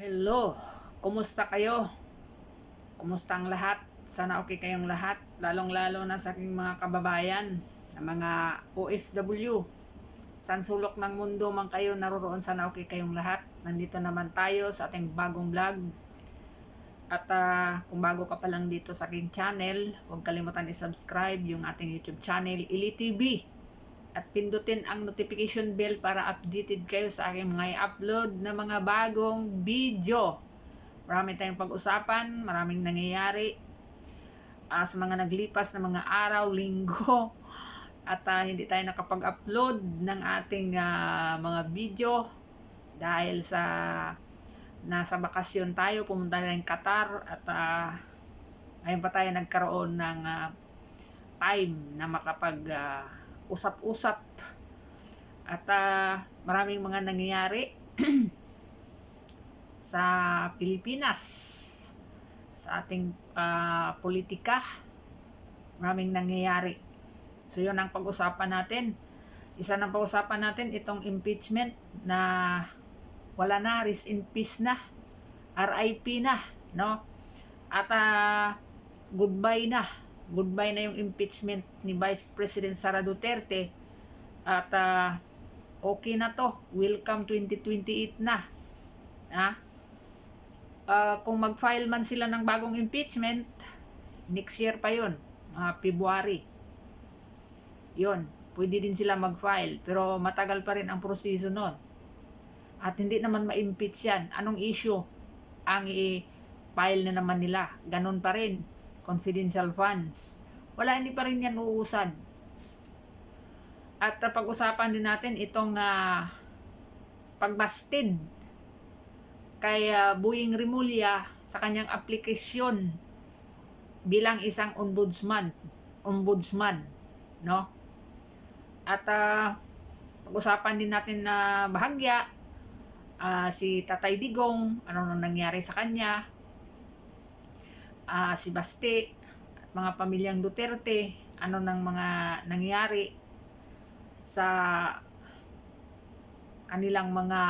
Hello, kumusta kayo? Kumusta ang lahat? Sana okay kayong lahat, lalong-lalo na sa aking mga kababayan, sa mga OFW. San sulok ng mundo man kayo naroroon, sana okay kayong lahat. Nandito naman tayo sa ating bagong vlog. At ah, kung bago ka pa lang dito sa aking channel, huwag kalimutan i-subscribe yung ating YouTube channel, Ili TV. At pindutin ang notification bell para updated kayo sa aking mga i-upload na mga bagong video. Marami tayong pag-usapan, maraming nangyayari ah, sa mga naglipas na mga araw, linggo. At ah, hindi tayo nakapag-upload ng ating ah, mga video dahil sa nasa bakasyon tayo, pumunta tayong Qatar at ah, ngayon pa tayo nagkaroon ng ah, time na makapag ah, usap-usap. At ah, maraming mga nangyayari sa Pilipinas sa ating ah, politika. Maraming nangyayari. So yun ang pag-usapan natin. Isa ng pag-usapan natin itong impeachment na wala na rest in peace na RIP na no? At ah, goodbye na goodbye na yung impeachment ni Vice President Sara Duterte. At ah, okay na to. Welcome 2028 na. Ha? Ah, kung mag-file man sila ng bagong impeachment next year pa yon mga February. Yon pwede din sila mag-file. Pero matagal pa rin ang proseso nun. At hindi naman ma-impeach yan. Anong issue ang i-file na naman nila? Ganun pa rin confidential funds. Wala, hindi pa rin yan uusad. At uh, pag-usapan din natin itong uh, pagbastid kay uh, Buying Rimulya sa kanyang aplikasyon bilang isang ombudsman, ombudsman, no? At uh, pag-usapan din natin na bahagya uh, si Tatay Digong, ano nang nangyari sa kanya, ah, si Baste, at mga pamilyang Duterte, ano nang mga nangyari sa kanilang mga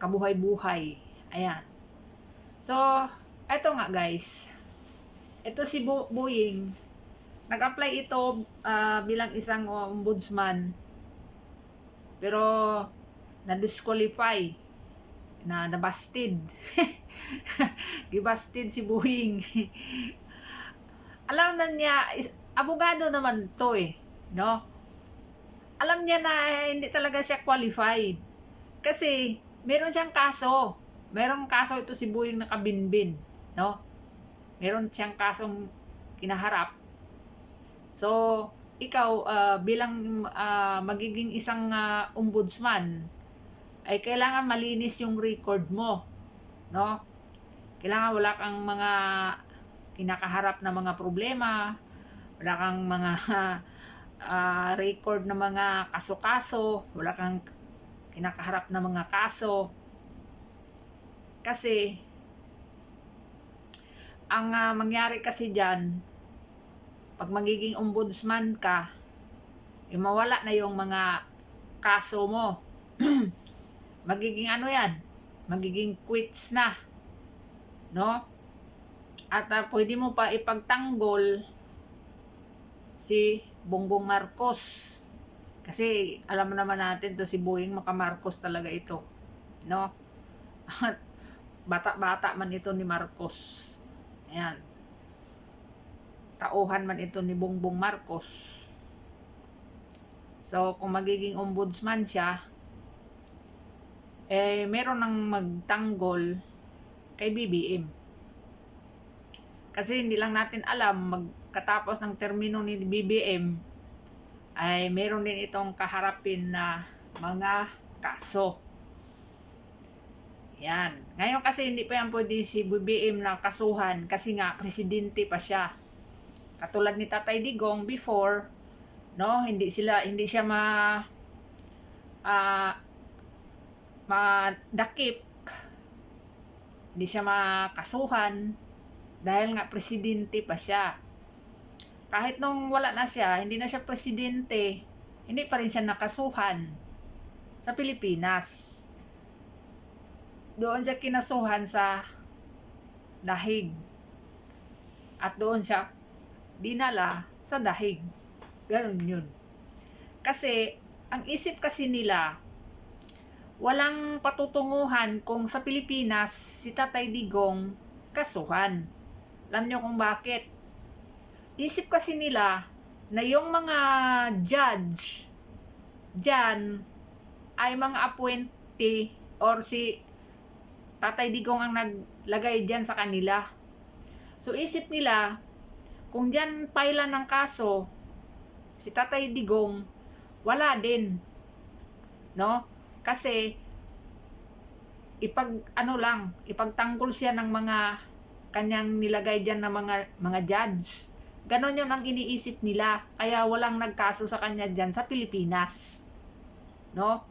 kabuhay-buhay. Ayan. So, eto nga guys. Ito si Bu- Boeing. Nag-apply ito ah, bilang isang ombudsman. Pero, na-disqualify. Na nabastid. Gibastid si Boeing. Alam na niya, is- abogado naman to eh, no? Alam niya na hindi talaga siya qualified. Kasi, meron siyang kaso. Merong kaso ito si Boeing na kabinbin, no? Meron siyang kasong kinaharap. So, ikaw ah, bilang ah, magiging isang ah, ombudsman, ay kailangan malinis yung record mo, no? Kailangan wala kang mga kinakaharap na mga problema, wala kang mga ah, record na mga kaso-kaso, wala kang kinakaharap na mga kaso. Kasi, ang ah, mangyari kasi dyan, pag magiging ombudsman ka, eh, mawala na yung mga kaso mo. magiging ano yan, magiging quits na. No? At ah, pwede mo pa ipagtanggol si Bongbong Marcos. Kasi alam mo naman natin to si Boeing maka Marcos talaga ito. No? At bata-bata man ito ni Marcos. Ayan. Tauhan man ito ni Bongbong Marcos. So, kung magiging ombudsman siya, eh, meron nang magtanggol kay BBM. Kasi hindi lang natin alam, magkatapos ng termino ni BBM, ay meron din itong kaharapin na mga kaso. Yan. Ngayon kasi hindi pa yan pwede si BBM na kasuhan kasi nga presidente pa siya. Katulad ni Tatay Digong before, no, hindi sila hindi siya ma ah madakip hindi siya makasuhan dahil nga presidente pa siya. Kahit nung wala na siya, hindi na siya presidente, hindi pa rin siya nakasuhan sa Pilipinas. doon siya kinasuhan sa dahig. At doon siya dinala sa dahig. Ganun yun. Kasi, ang isip kasi nila, walang patutunguhan kung sa Pilipinas si Tatay Digong kasuhan. Alam niyo kung bakit? Isip kasi nila na yung mga judge dyan ay mga appointee or si Tatay Digong ang naglagay dyan sa kanila. So isip nila, kung dyan pailan ng kaso, si Tatay Digong, wala din. No? Kasi, ipag, ano lang, ipagtanggol siya ng mga kanyang nilagay dyan ng mga, mga judge. Ganon yun ang iniisip nila. Kaya walang nagkaso sa kanya dyan sa Pilipinas. No?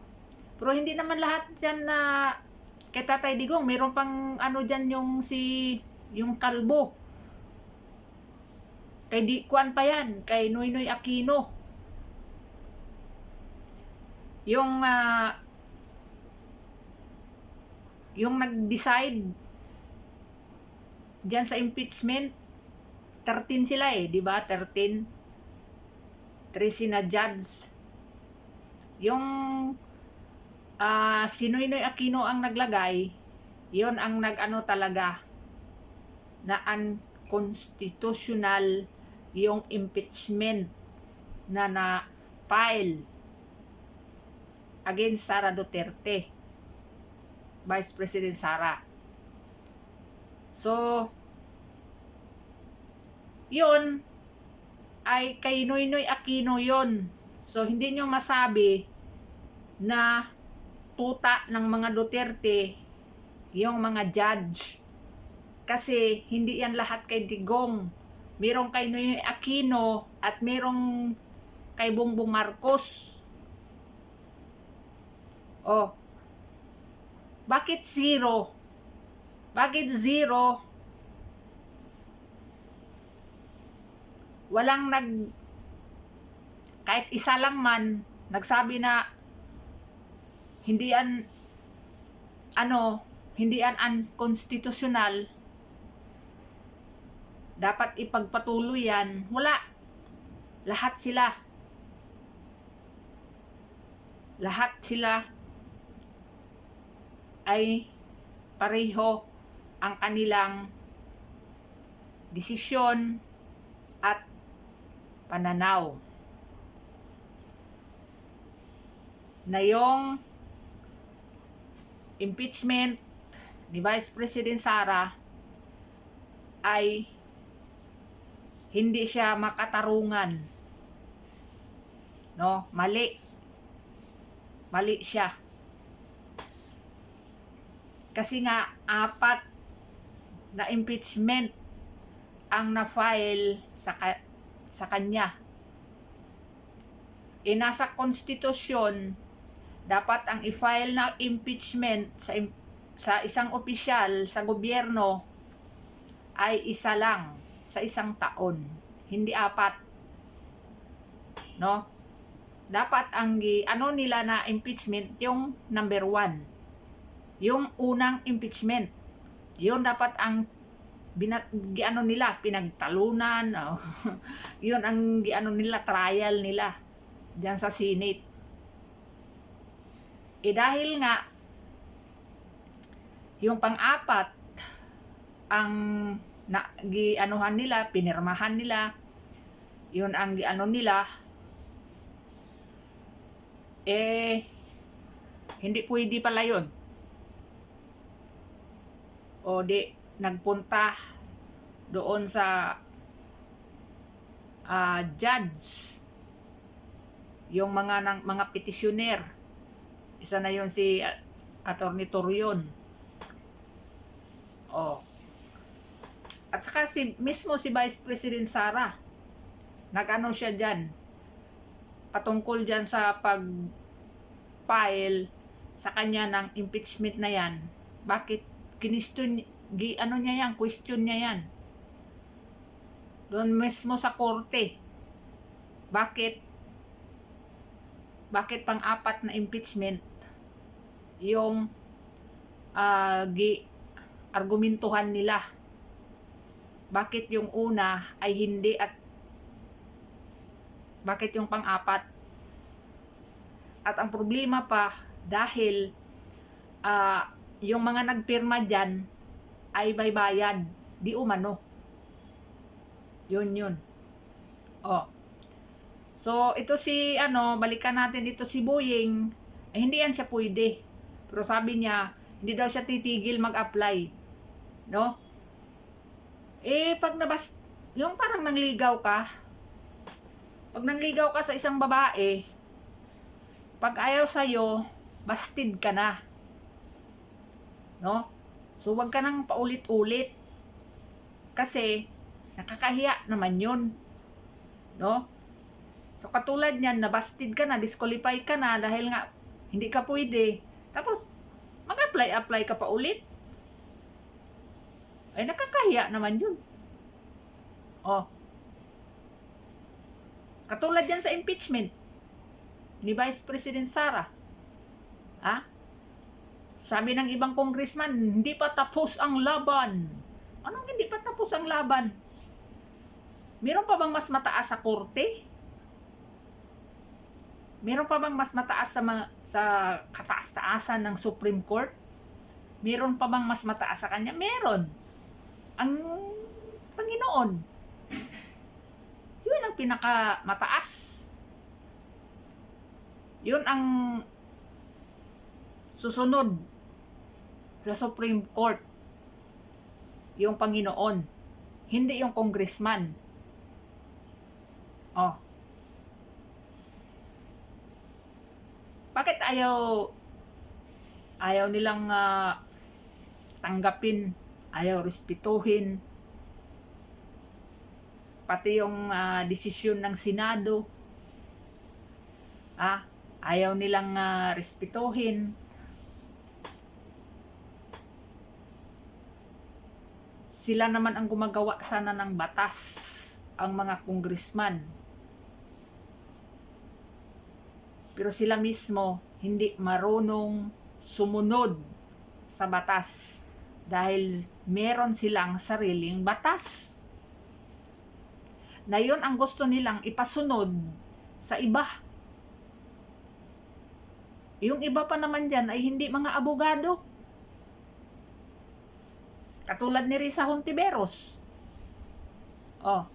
Pero hindi naman lahat dyan na kay Tatay Digong, meron pang ano dyan yung si, yung kalbo. Kay Di Kwan pa yan, kay Noynoy Aquino. Yung ah, yung nag-decide diyan sa impeachment 13 sila eh, di ba? 13 13 na judge. Yung ah si Noynoy Aquino ang naglagay, yon ang nag-ano talaga na unconstitutional yung impeachment na na file against Sara Duterte. Vice President Sara. So, yun ay kay Noynoy Aquino yon. So, hindi nyo masabi na tuta ng mga Duterte yung mga judge. Kasi hindi yan lahat kay Digong. Merong kay Noynoy Aquino at merong kay Bongbong Marcos. Oh. Bakit zero? Bakit zero? Walang nag kahit isa lang man nagsabi na hindi an ano, hindi an unconstitutional dapat ipagpatuloy yan. Wala. Lahat sila. Lahat sila ay pareho ang kanilang desisyon at pananaw na yung impeachment ni Vice President Sara ay hindi siya makatarungan. No, mali. Mali siya. Kasi nga apat na impeachment ang na-file sa ka- sa kanya. E nasa konstitusyon dapat ang i-file na impeachment sa sa isang opisyal sa gobyerno ay isa lang sa isang taon, hindi apat. No? Dapat ang ano nila na impeachment yung number one. Yung unang impeachment. Yun dapat ang binat, giano nila, pinagtalunan. Oh. yun ang giano nila, trial nila diyan sa Senate. Eh dahil nga yung pang-apat ang na gianuhan nila, pinirmahan nila, yun ang giano nila, eh, hindi pwede pala yun. O di, nagpunta doon sa ah, judge. Yung mga ng mga petitioner. Isa na yon si uh, Attorney Torion oh at saka si mismo si Vice President Sara. Nagano siya diyan patungkol diyan sa pag file sa kanya ng impeachment na yan. Bakit kiniston gi ano niya yan question niya yan doon mismo sa korte bakit bakit pang-apat na impeachment yung ah, gi argumentuhan nila. Bakit yung una ay hindi at bakit yung pang-apat? At ang problema pa dahil ah, yung mga nagpirma dyan ay may bayad. Di umano. Yun yun. Oh. So, ito si, ano, balikan natin ito si Boying. Eh, hindi yan siya pwede. Pero sabi niya, hindi daw siya titigil mag-apply. No? Eh, pag nabas, yung parang nangligaw ka, pag nangligaw ka sa isang babae, pag ayaw sa'yo, bastid ka na. No? So, wag ka nang paulit-ulit. Kasi, nakakahiya naman yun. No? So, katulad niyan, nabastid ka na, disqualify ka na dahil nga hindi ka pwede. Tapos, mag-apply-apply ka pa ulit. Ay, nakakahiya naman yun. Oh. Katulad yan sa impeachment ni Vice President Sara. Ha? Sabi ng ibang congressman, hindi pa tapos ang laban. Anong hindi pa tapos ang laban? Meron pa bang mas mataas sa korte? Meron pa bang mas mataas sa mga, sa kataas-taasan ng Supreme Court? Meron pa bang mas mataas sa kanya? Meron. Ang Panginoon. Yun ang pinaka mataas. Yun ang susunod sa Supreme Court. Yung Panginoon. Hindi yung congressman. Oh. Bakit ayaw ayaw nilang ah, tanggapin, ayaw respetuhin pati yung ah, desisyon ng Senado. Ah, ayaw nilang ah, respetuhin. Sila naman ang gumagawa sana ng batas, ang mga congressman. Pero sila mismo hindi marunong sumunod sa batas dahil meron silang sariling batas. Na yun ang gusto nilang ipasunod sa iba. Yung iba pa naman dyan ay hindi mga abogado. Katulad ni Risa Hontiveros. Oh.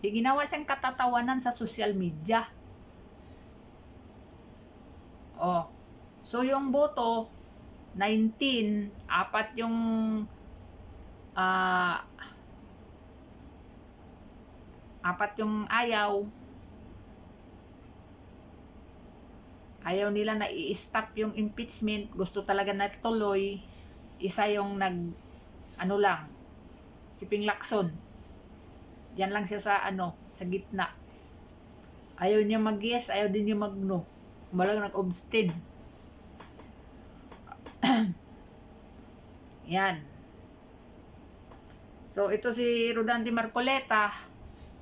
Di ginawa siyang katatawanan sa social media. Oh. So yung boto 19, apat yung ah apat yung ayaw. Ayaw nila na i-stop yung impeachment. Gusto talaga na tuloy. Isa yung nag, ano lang, si Ping Lacson. Diyan lang siya sa, ano, sa gitna. Ayaw niya mag-yes, ayaw din niya mag-no. Malang nag-obstin. Yan. So, ito si Rodante Marcoleta.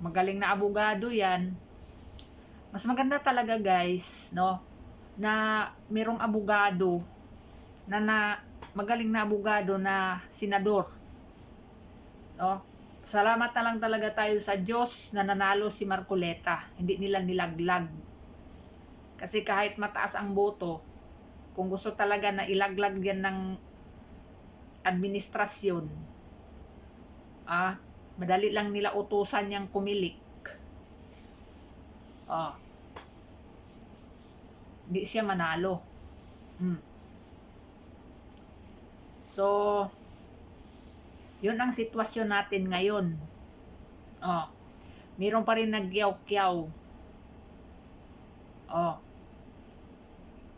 Magaling na abogado yan. Mas maganda talaga guys, no? Na merong abogado na, na magaling na abogado na senador. No? Salamat na lang talaga tayo sa Diyos na nanalo si Marcoleta. Hindi nila nilaglag. Kasi kahit mataas ang boto, kung gusto talaga na ilaglag yan ng administrasyon, ah, madali lang nila utusan niyang kumilik. Ah. Hindi siya manalo. Hmm. So, yun ang sitwasyon natin ngayon. Oh. Meron pa rin nagyaw-kyaw. Oh.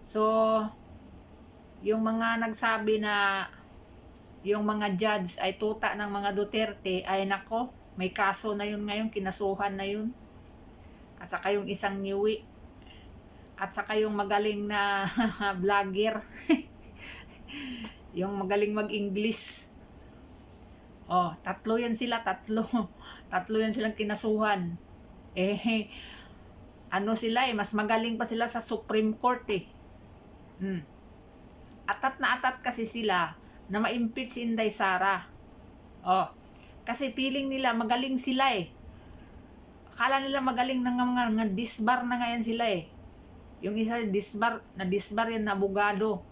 So, yung mga nagsabi na yung mga judge ay tuta ng mga Duterte, ay nako, may kaso na yun ngayon, kinasuhan na yun. At saka yung isang niwi. At saka yung magaling na vlogger. yung magaling mag-English. Oh, tatlo yan sila, tatlo. Tatlo yan silang kinasuhan. Eh, ano sila eh, mas magaling pa sila sa Supreme Court eh. Mm. Atat na atat kasi sila na ma-impeach si Inday Sara. Oh. Kasi feeling nila magaling sila eh. Akala nila magaling na nga nga disbar na ngayon sila eh. Yung isa disbar, na disbar yan na abogado.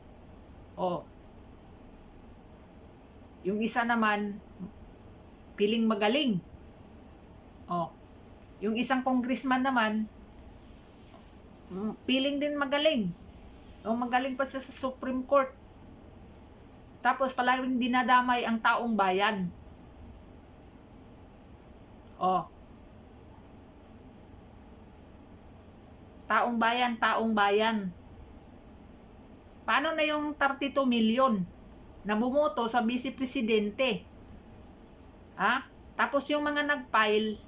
Oh. Yung isa naman, piling magaling. Oh. Yung isang congressman naman, piling din magaling. O magaling pa siya sa Supreme Court. Tapos palaging dinadamay ang taong bayan. Oh. Taong bayan, taong bayan. Paano na yung 32 million na bumoto sa vice presidente? Ha? Tapos yung mga nag-file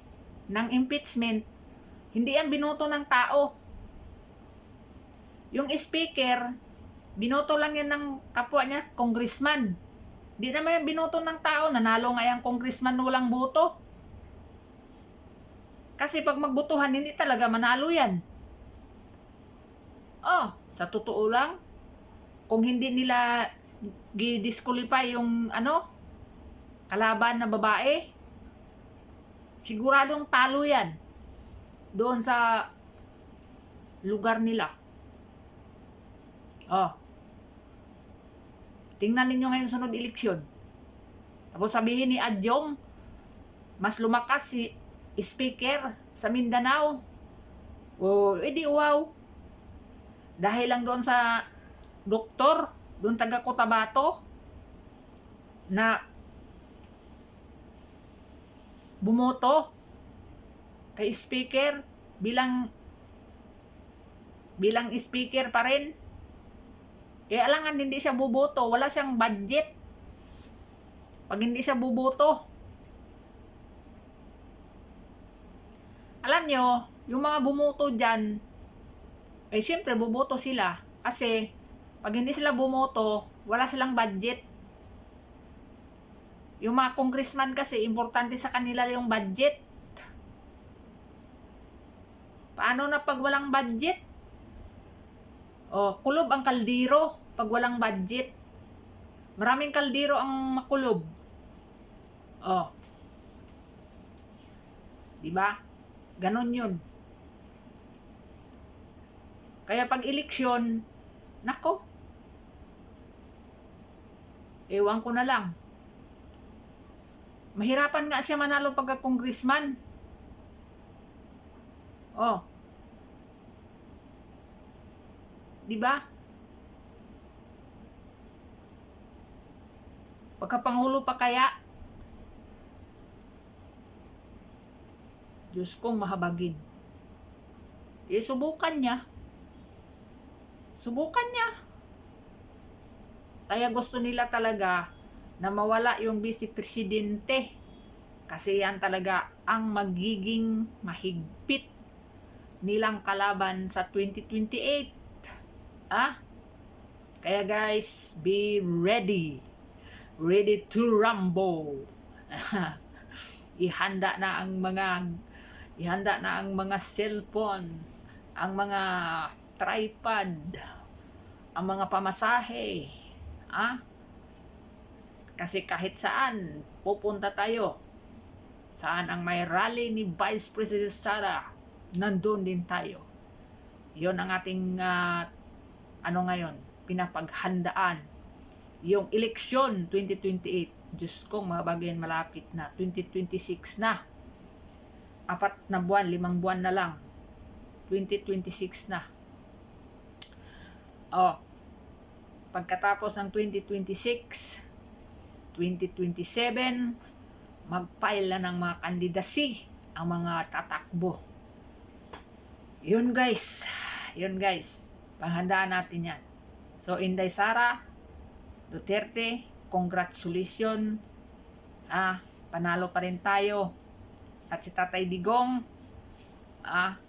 ng impeachment, hindi yan binoto ng tao. Yung speaker, binoto lang yan ng kapwa niya, congressman. Hindi naman yan binoto ng tao, nanalo nga yung congressman walang boto. Kasi pag magbutuhan, hindi talaga manalo yan. Oh, sa totoo lang, kung hindi nila gi-disqualify yung ano, kalaban na babae, siguradong talo yan doon sa lugar nila. Oh. Tingnan ninyo ngayon sunod eleksyon. Tapos sabihin ni Adyong, mas lumakas si speaker sa Mindanao. Oh, edi wow. Dahil lang doon sa doktor, doon taga Cotabato, na bumoto kay speaker bilang bilang speaker pa rin. Kaya alangan hindi siya buboto, wala siyang budget. Pag hindi siya buboto. Alam nyo, yung mga bumoto dyan, eh syempre buboto sila. Kasi, pag hindi sila bumoto, wala silang budget. Yung mga congressman kasi, importante sa kanila yung budget. Paano na pag walang budget? O, kulob ang kaldero pag walang budget. Maraming kaldero ang makulob. O. Diba? Ganon yun. Kaya pag eleksyon, nako, ewan ko na lang. Mahirapan nga siya manalo pagka congressman. Oh. 'Di ba? Pagka pangulo pa kaya Diyos kong mahabagin. Eh, subukan niya. Subukan niya. Kaya gusto nila talaga na mawala yung vice presidente. Kasi yan talaga ang magiging mahigpit nilang kalaban sa 2028. Ah? Kaya guys, be ready. Ready to rumble. Ihanda na ang mga ihanda na ang mga cellphone, ang mga tripod, ang mga pamasahe. Ah? Kasi kahit saan pupunta tayo, saan ang may rally ni Vice President Sara, nandun din tayo. Yon ang ating uh, ano ngayon, pinapaghandaan. Yung eleksyon 2028, Diyos kong mga bagay malapit na, 2026 na apat na buwan, limang buwan na lang. 2026 na. Oh, pagkatapos ng 2026, 2027, mag-file na ng mga kandidasi ang mga tatakbo. Yun guys, yun guys, panghandaan natin yan. So, Inday Sara, Duterte, congratulations. Ah, panalo pa rin tayo at si Tatay Digong ah,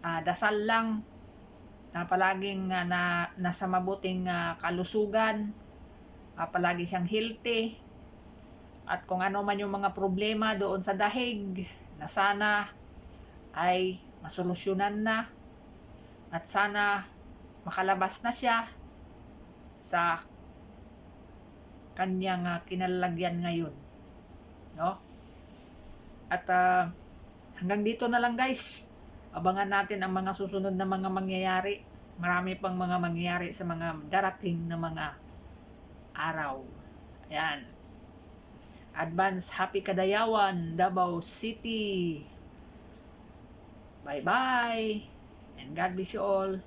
ah dasal lang na palaging uh, na nasa mabuting uh, kalusugan uh, palagi siyang healthy at kung ano man yung mga problema doon sa dahig na sana ay masolusyonan na at sana makalabas na siya sa kanyang ah, kinalagyan ngayon. No? At ah, hanggang dito na lang guys. Abangan natin ang mga susunod na mga mangyayari. Marami pang mga mangyayari sa mga darating na mga araw. Ayan. Advance Happy Kadayawan, Davao City. Bye-bye. And God bless you all.